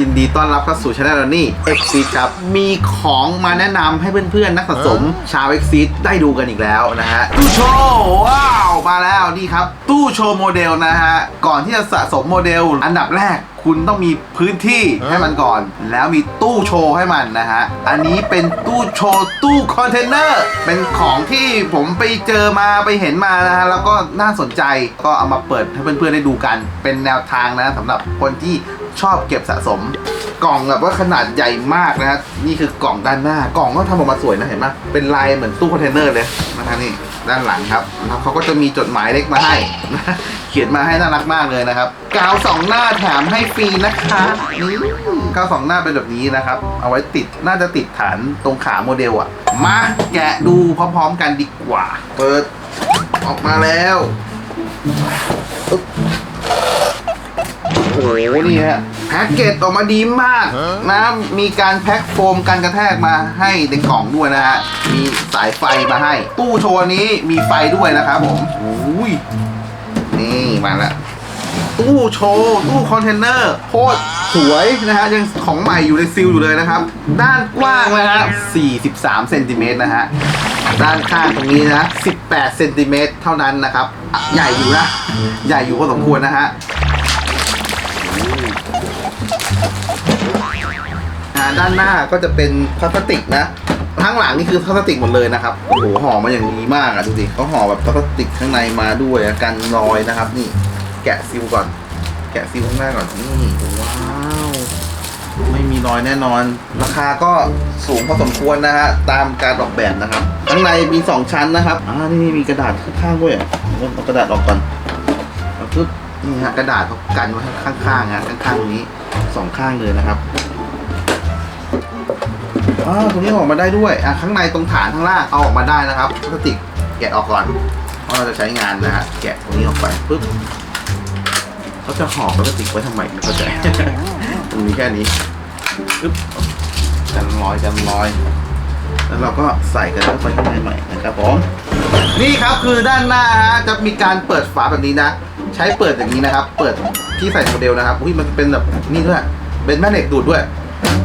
ยินดีต้อนรับเข้าสู่ช anel นี่ X s e ครับ มีของมาแนะนำให้เพื่อนๆ นักสะสมชาว X s e ได้ดูกันอีกแล้วนะฮะ ตู้โชว์ว้าว มาแล้วนี่ครับ ตู้โชว์โมเดลนะฮะ ก่อนที่จะสะสมโมเดลอันดับแรกคุณต้องมีพื้นที่ให้มันก่อน แล้วมีตู้โชว์ให้มันนะฮะ อันนี้เป็นตู้โชว์ตู้คอนเทนเนอร์ เป็นของที่ผมไปเจอมาไปเห็นมานะฮะ แล้วก็น่าสนใจก็เอามาเปิดให้เพื่อนๆได้ดูกัน เป็นแนวทางนะสำหรับคนที่ ชอบเก็บสะสม กล่องแบบว่าขนาดใหญ่มากนะฮะนี่คือกล่องด้านหน้ากล่องก็ทำออกมาสวยนะเห็นไหมเป็นลายเหมือนตู้คอนเทนเนอร์เลยนะครับนี่ด้านหลังครับแล้วเขาก็จะมีจดหมายเล็กมาให้เขียนมาให้น่ารักมากเลยนะครับกาวสองหน้าแถมให้ฟรีนะคะนี่กาวสองหน้าเป็นแบบนี้นะครับ เอาไว้ติดน่าจะติดฐานตรงขาโมเดลอะมาแกะดูพร้อมๆกันดีกว่า เปิดออกมาแล้ว โอ้โหนี่ฮะแพ็กเกจออกมาดีมากนะมีการแพ็คโฟมกันกระแทกมาให้ในกล่องด้วยนะฮะมีสายไฟมาให้ ตู้โชว์นี้มีไฟด้วยนะครับผมอุ้ยนี่มาแล้วตู้โชว์ตู้คอนเทนเนอร์โคตรสวยนะฮะยังของใหม่อยู่ในซิลอยู่เลยนะครับ ด้านกว้างนะฮะ43เซนติเมตรนะฮะด้านข้างตรงนี้นะ 18 เซนติเมตรเท่านั้นนะครับอะใหญ่อยู่นะ ใหญ่อยู่พอสมควรนะฮะ อ่าด้านหน้าก็จะเป็นพลาสติกนะทั้งหลังนี่คือพลาสติกหมดเลยนะครับโอ้โหห่อมาอย่างดีมากอะดูสิเขาห่อแบบพลาสติกข้างในมาด้วยกันรอยนะครับ นี่ แกะซิลก่อน แกะซิลข้างหน้าก่อนนี่ว้าวไม่มีรอยแน่นอน ราคาก็สูงพอสมควรนะฮะตามการออกแบบนะครับ ข้างในมี 2 ชั้นนะครับอ่านี่มีกระดาษข้างๆด้วยอะเอากระดาษออกก่อน นี่ฮะกระดาษเขากันไว้ข้างๆฮะข้างๆตรงนี้สองข้างเลยนะครับอ้าวตรงนี้ออกมาได้ด้วยอะข้างในตรงฐานข้างล่างเอาออกมาได้นะครับพลาสติกแกะออกก่อนเพราะเราจะใช้งานนะฮะแกะตรงนี้ออกไปปึ๊บเขาจะห่อพลาสติกไว้ทำไมไม่เข้าใจตรงนี้แค่นี้ปึ๊บกันรอยกันรอย แล้วเราก็ใส่กันเข้าไปข้างในใหม่นะครับผมนี่ครับคือด้านหน้าฮะจะมีการเปิดฝาแบบนี้นะ ใช้เปิดอย่างนี้นะครับ เปิดที่ใส่โมเดลนะครับอุ้ยมันเป็นแบบนี่ด้วยเป็นแม่เหล็กดูดด้วย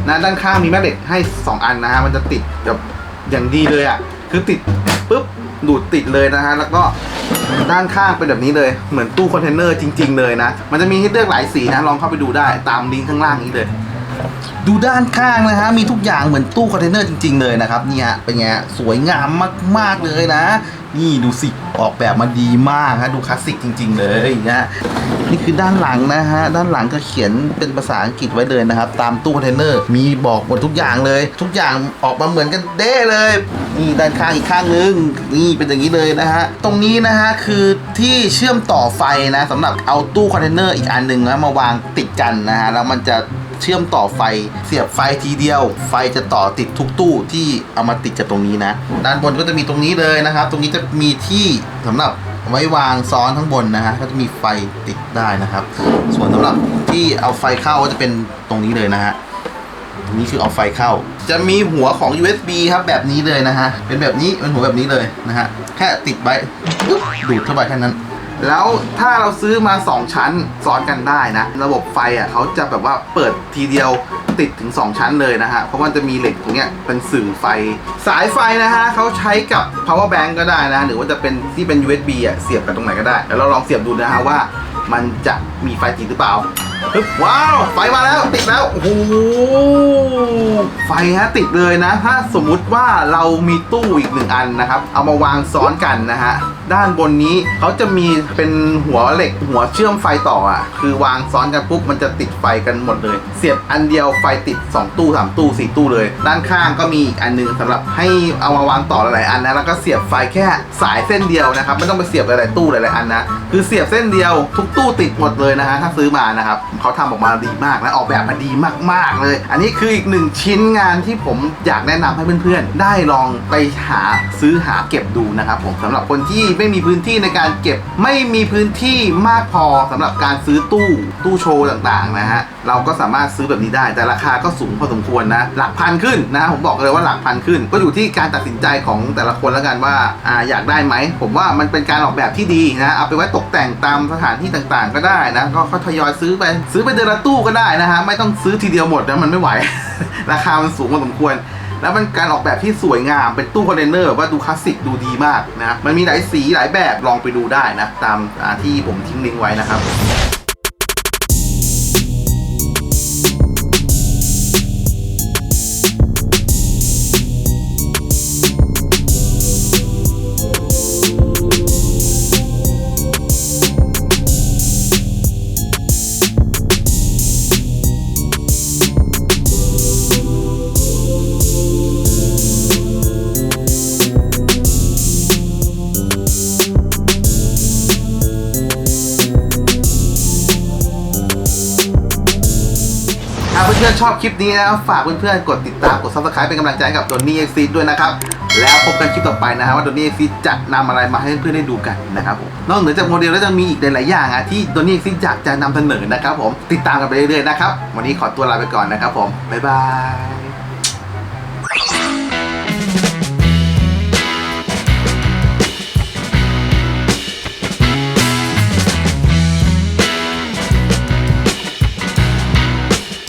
นะด้านข้างมีแม่เหล็กให้ 2 อันนะฮะมันจะติดแบบอย่างดีเลยอะคือติดปุ๊บดูดติดเลยนะฮะแล้วก็ด้านข้างเป็นแบบนี้เลยเหมือนตู้คอนเทนเนอร์จริง ๆ เลยนะ มันจะมีให้เลือกหลายสีนะลองเข้าไปดูได้ตามลิงก์ข้างล่างนี้เลย ดูด้านข้างนะฮะมีทุกอย่างเหมือนตู้คอนเทนเนอร์จริง ๆ เลยนะครับเนี่ยเป็นไงสวยงามมากๆเลยนะ นี่ดูสิ ออกแบบมาดีมากฮะ ดูคลาสสิกจริง ๆ เลยนะนี่คือด้านหลังนะฮะ ด้านหลังก็เขียนเป็นภาษาอังกฤษไว้เลยนะครับ ตามตู้คอนเทนเนอร์ มีบอกหมดทุกอย่างเลย ทุกอย่างออกมาเหมือนกันเด้เลย นี่ด้านข้างอีกข้างนึง นี่เป็นอย่างนี้เลยนะฮะ ตรงนี้นะฮะคือที่เชื่อมต่อไฟนะสำหรับเอาตู้คอนเทนเนอร์อีกอันหนึ่งนะมาวางติดกันนะฮะ แล้วมันจะ เชื่อมต่อไฟ เสียบไฟทีเดียว ไฟจะต่อติดทุกตู้ที่เอามาติดจากตรงนี้นะ ด้านบนก็จะมีตรงนี้เลยนะครับ ตรงนี้จะมีที่สำหรับไว้วางซ้อนข้างบนนะฮะก็จะมีไฟติดได้นะครับ ส่วนสำหรับที่เอาไฟเข้าก็จะเป็นตรงนี้เลยนะฮะนี่คือเอาไฟเข้า จะมีหัวของ USB ครับแบบนี้เลยนะฮะ เป็นแบบนี้เป็นหัวแบบนี้เลยนะฮะ แค่ติดไว้ปุ๊บดูดเข้าไปแค่นั้น แล้วถ้าเราซื้อมา 2 ชั้นซ้อนกันได้นะ ระบบไฟอะเขาจะแบบว่าเปิดทีเดียวติดถึง 2 ชั้นเลยนะฮะ เพราะมันจะมีเหล็กตรงเนี้ยเป็นสื่อไฟ สายไฟนะฮะเขาใช้กับ power bank ก็ได้นะ หรือว่าจะเป็นที่เป็น USB อะเสียบกับตรงไหนก็ได้ แล้วเราลองเสียบดูนะฮะว่า มันจะมีไฟจริงหรือเปล่าปึ๊บว้าว ไฟมาแล้วติดแล้ว โอ้โห ไฟฮะติดเลยนะ ถ้าสมมุติว่าเรามีตู้อีกหนึ่งอันนะครับ เอามาวางซ้อนกันนะฮะ ด้านบนนี้เขาจะมีเป็นหัวเหล็กหัวเชื่อมไฟต่ออะ คือวางซ้อนกันปุ๊บมันจะติดไฟกันหมดเลย เสียบอันเดียวไฟติด 2 ตู้3ตู้4ตู้เลย ด้านข้างก็มีอีกอันหนึงสำหรับให้เอามาวางต่อหลายๆอันนะ แล้วก็เสียบไฟแค่สายเส้นเดียวนะครับ ไม่ต้องไปเสียบหลายๆตู้หลายๆอันนะ คือเสียบเส้นเดียวทุกตู้ติดหมดเลยนะฮะถ้าซื้อมานะครับเขาทำออกมาดีมากและออกแบบมาดีมากๆเลย อันนี้คืออีกหนึ่งชิ้นงานที่ผมอยากแนะนำให้เพื่อนๆ ได้ลองไปหาซื้อหาเก็บดูนะครับผมสำหรับคนที่ไม่มีพื้นที่ในการเก็บไม่มีพื้นที่มากพอสำหรับการซื้อตู้ตู้โชว์ต่างๆนะฮะเราก็สามารถซื้อแบบนี้ได้ แต่ราคาก็สูงพอสมควรนะหลักพันขึ้นนะผมบอกเลยว่าหลักพันขึ้น ก็อยู่ที่การตัดสินใจของแต่ละคนแล้วกันว่าอ่าอยากได้ไหมผมว่ามันเป็นการออกแบบที่ดีนะเอาไปไว้ตกแต่งตามสถานที่ต่างๆก็ได้นะก็ค่อยทยอยซื้อไป ซื้อไปเดือนละตู้ก็ได้นะฮะไม่ต้องซื้อทีเดียวหมดนะมันไม่ไหว ราคามันสูงพอสมควร แล้วมันการออกแบบที่สวยงามเป็นตู้คอนเทนเนอร์แบบว่าดูคลาสสิกดูดีมากนะมันมีหลายสีหลายแบบลองไปดูได้นะ ตามที่ผมทิ้งลิงก์ไว้นะครับ เพื่อนๆชอบคลิปนี้นะฝากเพื่อนๆกดติดตามกด subscribe เป็นกำลังใจให้กับโดนนี่เอ็กซีด้วยนะครับ แล้วพบกันคลิปต่อไปนะครับว่าโดนนี่เอ็กซีจะนำอะไรมาให้เพื่อนๆได้ดูกันนะครับผมนอกเหนือจากโมเดลแล้วจะมีอีกหลายๆอย่างอะที่โดนนี่เอ็กซีอยากจะนำเสนอนะครับผมติดตามกันไปเรื่อยๆนะครับวันนี้ขอตัวลาไปก่อนนะครับผมบ๊ายบาย